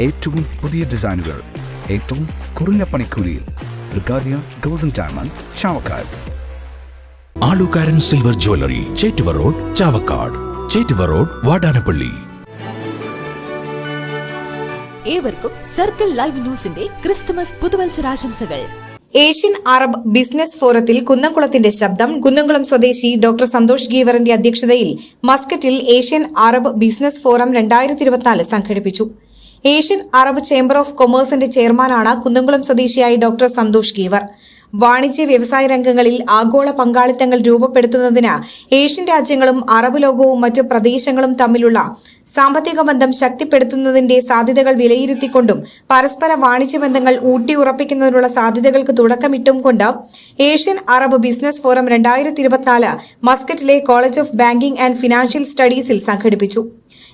ഏറ്റവും പുതിയ ഡിസൈനുകൾ ഏറ്റവും കുറഞ്ഞ പണിക്കൂലിയിൽ Brigadia golden diamond Chavakkad. Alukkaran silver jewellery Chettuva road Chavakkad. Chettuva road Vadanappally. ഏവർക്കും സർക്കിൾ ലൈവ് ന്യൂസിന്റെ ക്രിസ്തുമസ് പുതുവത്സരാശംസകൾ. ഏഷ്യൻ അറബ് ബിസിനസ് ഫോറത്തിൽ കുന്നംകുളത്തിന്റെ ശബ്ദം കുന്നംകുളം സ്വദേശി ഡോക്ടർ സന്തോഷ് ഗീവറിന്റെ അധ്യക്ഷതയിൽ മസ്കറ്റിൽ ഏഷ്യൻ അറബ് ബിസിനസ് ഫോറം രണ്ടായിരത്തി ഇരുപത്തിനാല് സംഘടിപ്പിച്ചു. ഏഷ്യൻ അറബ് ചേംബർ ഓഫ് കൊമേഴ്സിന്റെ ചെയർമാനാണ് കുന്നംകുളം സ്വദേശിയായ ഡോക്ടർ സന്തോഷ് ഗീവർ. വാണിജ്യ വ്യവസായ രംഗങ്ങളിൽ ആഗോള പങ്കാളിത്തങ്ങൾ രൂപപ്പെടുത്തുന്നതിന് ഏഷ്യൻ രാജ്യങ്ങളും അറബ് ലോകവും മറ്റ് പ്രദേശങ്ങളും തമ്മിലുള്ള സാമ്പത്തിക ബന്ധം ശക്തിപ്പെടുത്തുന്നതിന്റെ സാധ്യതകൾ വിലയിരുത്തിക്കൊണ്ടും പരസ്പര വാണിജ്യ ബന്ധങ്ങൾ ഊട്ടിയുറപ്പിക്കുന്നതിനുള്ള സാധ്യതകൾക്ക് തുടക്കമിട്ടും കൊണ്ട് ഏഷ്യൻ അറബ് ബിസിനസ് ഫോറം രണ്ടായിരത്തി ഇരുപത്തിനാല് മസ്കറ്റിലെ college of banking and financial സ്റ്റഡീസിൽ സംഘടിപ്പിച്ചു.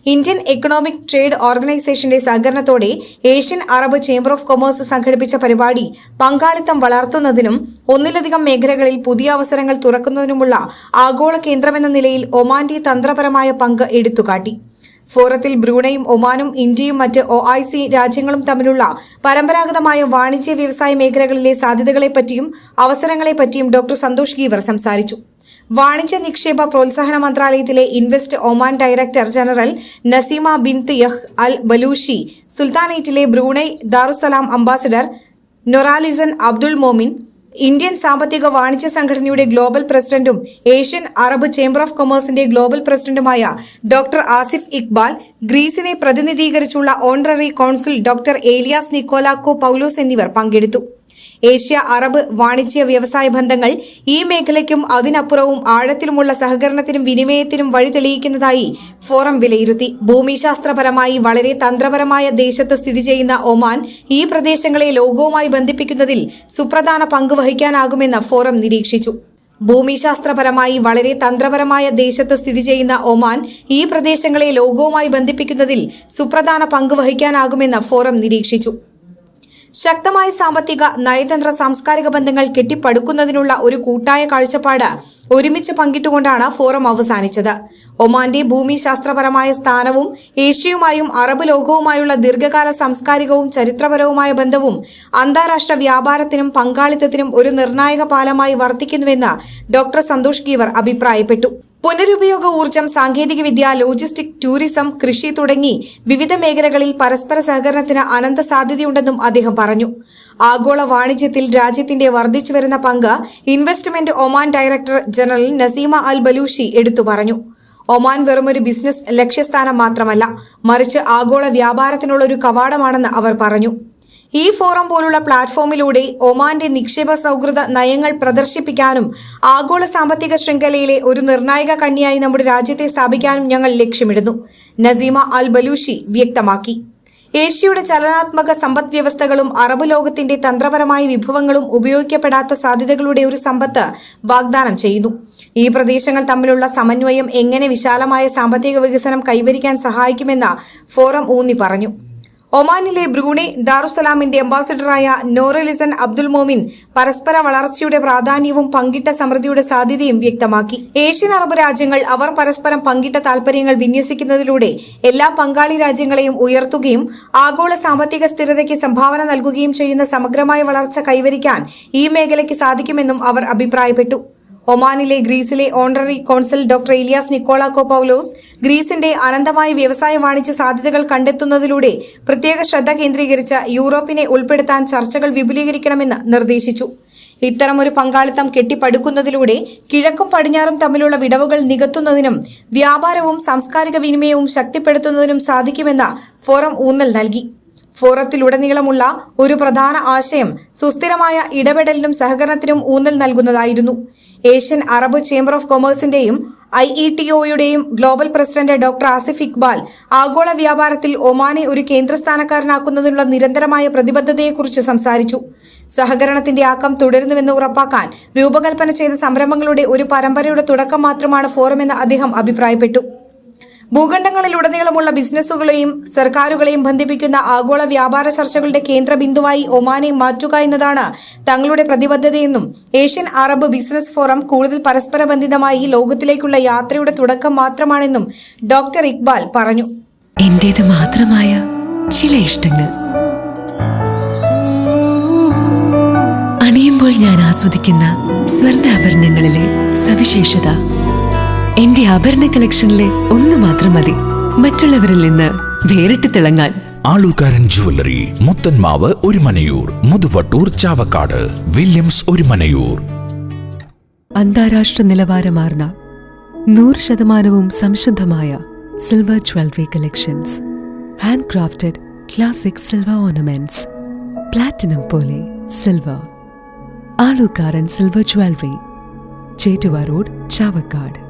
ഇന്ത്യൻ എക്കണോമിക് ട്രേഡ് ഓർഗനൈസേഷന്റെ സഹകരണത്തോടെ Asian Arab chamber of commerce സംഘടിപ്പിച്ച പരിപാടി പങ്കാളിത്തം വളർത്തുന്നതിനും ഒന്നിലധികം മേഖലകളിൽ പുതിയ അവസരങ്ങൾ തുറക്കുന്നതിനുമുള്ള ആഗോള കേന്ദ്രമെന്ന നിലയിൽ ഒമാന്റെ തന്ത്രപരമായ പങ്ക് എടുത്തുകാട്ടി. ഫോറത്തിൽ ബ്രൂണയും ഒമാനും ഇന്ത്യയും മറ്റ് ഒ ഐ സി രാജ്യങ്ങളും തമ്മിലുള്ള പരമ്പരാഗതമായ വാണിജ്യ വ്യവസായ മേഖലകളിലെ സാധ്യതകളെപ്പറ്റിയും അവസരങ്ങളെപ്പറ്റിയും ഡോക്ടർ സന്തോഷ് ഗീവർ സംസാരിച്ചു. വാണിജ്യ നിക്ഷേപ പ്രോത്സാഹന മന്ത്രാലയത്തിലെ invest Oman director general Naseema bint Yah Al Balushi സുൽത്താനേറ്റിലെ Brunei Darussalam ambassador Noralizan Abdul Momin Indian സാമ്പത്തിക വാണിജ്യ സംഘടനയുടെ ഗ്ലോബൽ പ്രസിഡന്റും ഏഷ്യൻ അറബ് ചേംബർ ഓഫ് കൊമേഴ്സിന്റെ ഗ്ലോബൽ പ്രസിഡന്റുമായ ഡോക്ടർ ആസിഫ് ഇക്ബാൽ ഗ്രീസിനെ പ്രതിനിധീകരിച്ചുള്ള honorary consul doctor Elias Nikolakopoulos എന്നിവർ പങ്കെടുത്തു. ഏഷ്യ അറബ് വാണിജ്യ വ്യവസായ ബന്ധങ്ങൾ ഈ മേഖലയ്ക്കും അതിനപ്പുറവും ആഴത്തിലുമുള്ള സഹകരണത്തിനും വിനിമയത്തിനും വഴി തെളിയിക്കുന്നതായി ഫോറം വിലയിരുത്തി. ഭൂമിശാസ്ത്രപരമായി വളരെ തന്ത്രപരമായ ദേശത്ത് സ്ഥിതി ചെയ്യുന്ന ഒമാൻ ഈ പ്രദേശങ്ങളെ ലോകവുമായി ബന്ധിപ്പിക്കുന്നതിൽ സുപ്രധാന പങ്ക് വഹിക്കാനാകുമെന്ന് ഫോറം നിരീക്ഷിച്ചു. ഭൂമിശാസ്ത്രപരമായി വളരെ തന്ത്രപരമായ ദേശത്ത് സ്ഥിതി ചെയ്യുന്ന ഒമാൻ ഈ പ്രദേശങ്ങളെ ലോകവുമായി ബന്ധിപ്പിക്കുന്നതിൽ സുപ്രധാന പങ്ക് വഹിക്കാനാകുമെന്ന് ഫോറം നിരീക്ഷിച്ചു. ശക്തമായ സാമ്പത്തിക നയതന്ത്ര സാംസ്കാരിക ബന്ധങ്ങൾ കെട്ടിപ്പടുക്കുന്നതിനുള്ള ഒരു കൂട്ടായ കാഴ്ചപ്പാട് ഒരുമിച്ച് പങ്കിട്ടുകൊണ്ടാണ് ഫോറം അവസാനിച്ചത്. ഒമാന്റെ ഭൂമിശാസ്ത്രപരമായ സ്ഥാനവും ഏഷ്യയുമായും അറബ് ലോകവുമായുള്ള ദീർഘകാല സാംസ്കാരികവും ചരിത്രപരവുമായ ബന്ധവും അന്താരാഷ്ട്ര വ്യാപാരത്തിനും പങ്കാളിത്തത്തിനും ഒരു നിർണായക പാലമായി വർത്തിക്കുന്നുവെന്ന് ഡോക്ടർ സന്തോഷ് ഗീവർ അഭിപ്രായപ്പെട്ടു. പുനരുപയോഗ ഊർജം സാങ്കേതികവിദ്യ ലോജിസ്റ്റിക് ടൂറിസം കൃഷി തുടങ്ങി വിവിധ മേഖലകളിൽ പരസ്പര സഹകരണത്തിന് അനന്ത സാധ്യതയുണ്ടെന്നും അദ്ദേഹം പറഞ്ഞു. ആഗോള വാണിജ്യത്തിൽ രാജ്യത്തിന്റെ വർദ്ധിച്ചുവരുന്ന പങ്ക് investment Oman director general Naseema Al Balushi എടുത്തു പറഞ്ഞു. ഒമാൻ വെറുമൊരു ബിസിനസ് ലക്ഷ്യസ്ഥാനം മാത്രമല്ല മറിച്ച് ആഗോള വ്യാപാരത്തിനുള്ള ഒരു കവാടമാണെന്ന് അവർ പറഞ്ഞു. ഈ ഫോറം പോലുള്ള പ്ലാറ്റ്ഫോമിലൂടെ ഒമാന്റെ നിക്ഷേപ സൗഹൃദ നയങ്ങൾ പ്രദർശിപ്പിക്കാനും ആഗോള സാമ്പത്തിക ശൃംഖലയിലെ ഒരു നിർണായക കണ്ണിയായി നമ്മുടെ രാജ്യത്തെ സ്ഥാപിക്കാനും ഞങ്ങൾ ലക്ഷ്യമിടുന്നു നസീമ അൽ ബലൂഷി വ്യക്തമാക്കി. ഏഷ്യയുടെ ചലനാത്മക സമ്പദ് വ്യവസ്ഥകളും അറബ് ലോകത്തിന്റെ തന്ത്രപരമായ വിഭവങ്ങളും ഉപയോഗിക്കപ്പെടാത്ത സാധ്യതകളുടെ ഒരു സമ്പത്ത് വാഗ്ദാനം ചെയ്യുന്നു. ഈ പ്രദേശങ്ങൾ തമ്മിലുള്ള സമന്വയം എങ്ങനെ വിശാലമായ സാമ്പത്തിക വികസനം കൈവരിക്കാൻ സഹായിക്കുമെന്ന് ഫോറം ഊന്നി പറഞ്ഞു ഒമാനിലെ ബ്രൂണെ ദാറുസലാമിന്റെ അംബാസഡറായ നോറലിസൻ അബ്ദുൽ മോമിൻ പരസ്പര വളർച്ചയുടെ പ്രാധാന്യവും പങ്കിട്ട സമൃദ്ധിയുടെ സാധ്യതയും വ്യക്തമാക്കി. ഏഷ്യൻ അറബ് രാജ്യങ്ങൾ അവർ പരസ്പരം പങ്കിട്ട താൽപര്യങ്ങൾ വിന്യസിക്കുന്നതിലൂടെ എല്ലാ പങ്കാളി രാജ്യങ്ങളെയും ഉയർത്തുകയും ആഗോള സാമ്പത്തിക സ്ഥിരതയ്ക്ക് സംഭാവന നൽകുകയും ചെയ്യുന്ന സമഗ്രമായ വളർച്ച കൈവരിക്കാൻ ഈ മേഖലയ്ക്ക് സാധിക്കുമെന്നും അവർ അഭിപ്രായപ്പെട്ടു. ഒമാനിലെ ഗ്രീസിലെ honorary consul doctor Ilias Nikolakopoulos ഗ്രീസിന്റെ അനന്തമായ വ്യവസായ വാണിജ്യ സാധ്യതകൾ കണ്ടെത്തുന്നതിലൂടെ പ്രത്യേക ശ്രദ്ധ കേന്ദ്രീകരിച്ച് യൂറോപ്പിനെ ഉൾപ്പെടുത്താൻ ചർച്ചകൾ വിപുലീകരിക്കണമെന്ന് നിർദ്ദേശിച്ചു. ഇത്തരമൊരു പങ്കാളിത്തം കെട്ടിപ്പടുക്കുന്നതിലൂടെ കിഴക്കും പടിഞ്ഞാറും തമ്മിലുള്ള വിടവുകൾ നികത്തുന്നതിനും വ്യാപാരവും സാംസ്കാരിക വിനിമയവും ശക്തിപ്പെടുത്തുന്നതിനും സാധിക്കുമെന്ന് ഫോറം ഊന്നൽ നൽകി. ഫോറത്തിലുടനീളമുള്ള ഒരു പ്രധാന ആശയം സുസ്ഥിരമായ ഇടപെടലിനും സഹകരണത്തിനും ഊന്നൽ നൽകുന്നതായിരുന്നു. ഏഷ്യൻ അറബ് ചേംബർ ഓഫ് കൊമേഴ്സിന്റെയും I E T ഒയുടെയും global president doctor Asif Iqbal ആഗോള വ്യാപാരത്തിൽ ഒമാനെ ഒരു കേന്ദ്രസ്ഥാനക്കാരനാക്കുന്നതിനുള്ള നിരന്തരമായ പ്രതിബദ്ധതയെക്കുറിച്ച് സംസാരിച്ചു. സഹകരണത്തിന്റെ ആക്കം തുടരുന്നുവെന്ന് ഉറപ്പാക്കാൻ രൂപകൽപ്പന ചെയ്ത സംരംഭങ്ങളുടെ ഒരു പരമ്പരയുടെ തുടക്കം മാത്രമാണ് ഫോറമെന്ന് അദ്ദേഹം അഭിപ്രായപ്പെട്ടു. ഭൂഖണ്ഡങ്ങളിലുടനീളമുള്ള ബിസിനസ്സുകളെയും സർക്കാരുകളെയും ബന്ധിപ്പിക്കുന്ന ആഗോള വ്യാപാര ചർച്ചകളുടെ കേന്ദ്ര ബിന്ദുവായി ഒമാനെ മാറ്റുക എന്നതാണ് തങ്ങളുടെ പ്രതിബദ്ധതയെന്നും ഏഷ്യൻ അറബ് ബിസിനസ് ഫോറം കൂടുതൽ പരസ്പര ബന്ധിതമായി ലോകത്തിലേക്കുള്ള യാത്രയുടെ തുടക്കം മാത്രമാണെന്നും ഡോക്ടർ ഇക്ബാൽ പറഞ്ഞു. എന്റേത് മാത്രമായ ചില ഇഷ്ടങ്ങൾ. അണിയുമ്പോൾ ഞാൻ ആസ്വദിക്കുന്ന സ്വർണാഭരണങ്ങളിലെ സവിശേഷത. എന്റെ ആഭരണ കളക്ഷനിലെ ഒന്ന് മാത്രം മതി. മറ്റുള്ളവരിൽ നിന്ന് വേറിട്ട് തിളങ്ങാൻ. Alukkaran jewellery Muthanmavu Orumanayur Muthuvattur Chavakkad Williams Orumanayur. അന്താരാഷ്ട്ര നിലവാരമാർന്ന നൂറ് ശതമാനവും സംശുദ്ധമായ silver jewellery collections hand crafted classic silver ornaments platinum പോലെ silver Alukkaran silver jewellery Chettuva road Chavakkad.